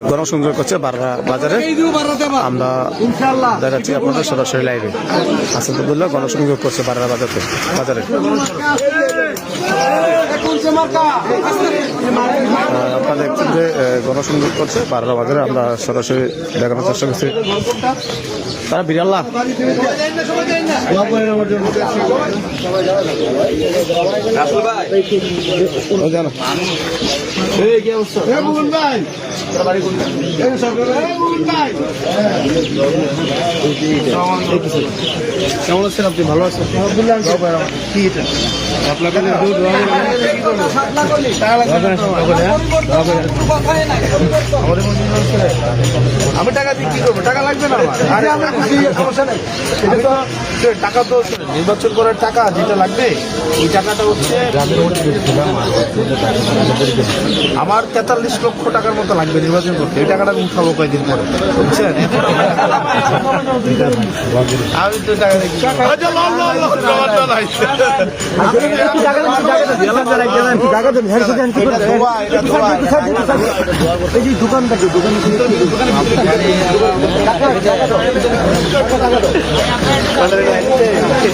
Bag গণসংযোগ করছে বাররা বাজারে। আমরা দেখাচ্ছি আপনাদের সরাসরি লাইভে আসাদুল্লাহ গণসংযোগ করছে বাররা বাজারে বাজারে। আহ, আপনারা দেখছেন যে আহ, গণসংযোগ করছে বাররা বাজারে আমরা সরাসরি দেখানোর চেষ্টা করছি। তারা বিড়াল্লা জানো কেমন আছেন আপনি? ভালো আছেন? কি এটা? আপনাকে আমি টাকা দিয়ে কি করব? টাকা লাগবে না আমার? আরে আমার খুশি সমস্যা নেই। টাকা তো নির্বাচন করার টাকা যেটা লাগবে ওই টাকাটা হচ্ছে আমার তেতাল্লিশ লক্ষ টাকার মতো লাগবে নির্বাচন করতে। এই টাকাটা আমি উঠাবো কয়েকদিন পরে। বুঝছেন? আমি তো টাকা দেখি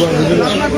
লন,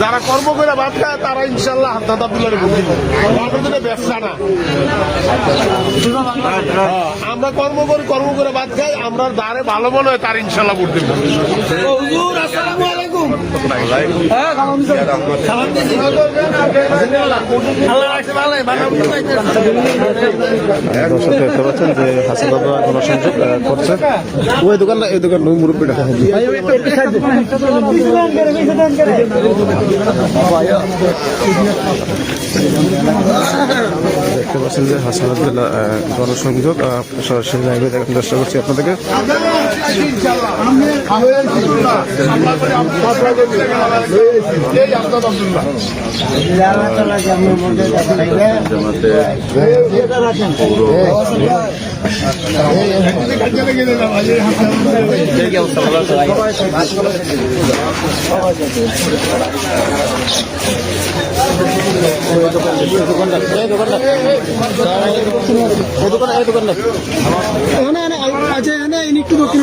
যারা কর্ম করে ভাত খায় তারা ইনশাল্লাহ দাদা পিলারে ভোট ব্যবসা না। হ্যাঁ, আমরা কর্ম করি কর্ম করে ভাত খাই আমরা দ্বারে ভালো মনে হয় তার ইনশাল্লাহ ভোট দেবো। দেখতে পাচ্ছেন যে হাসান গণসংযোগ করছে ওই এই দোকান দেখতে পাচ্ছেন যে হাসান গণসংযোগ চেষ্টা করছি আপনাদেরকে দোকান দোকান দোকান দোকান দোকান এখানে ইনি একটু দক্ষিণ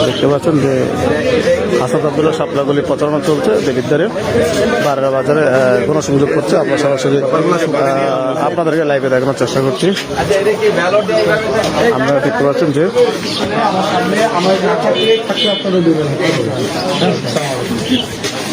দেখতে পাচ্ছেন যে আসাদ আব্দুল্লাহ সাপলাগুলি প্রচারণা চলছে দেবিদ্বারে। বারেরা বাজারে আহ, গণসংযোগ করছে আমরা সরাসরি আপনাদেরকে লাইভে দেখানোর চেষ্টা করছি। আপনারা দেখতে পাচ্ছেন যে কালকে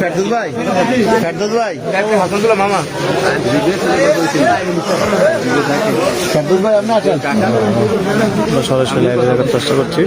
ফেরদৌস ভাই ফেরদৌস ভাই হাসানুল্লাহ মামা ফেরদৌস ভাই আপনি আছেন সরাসরি লাইভে দেখার চেষ্টা করছি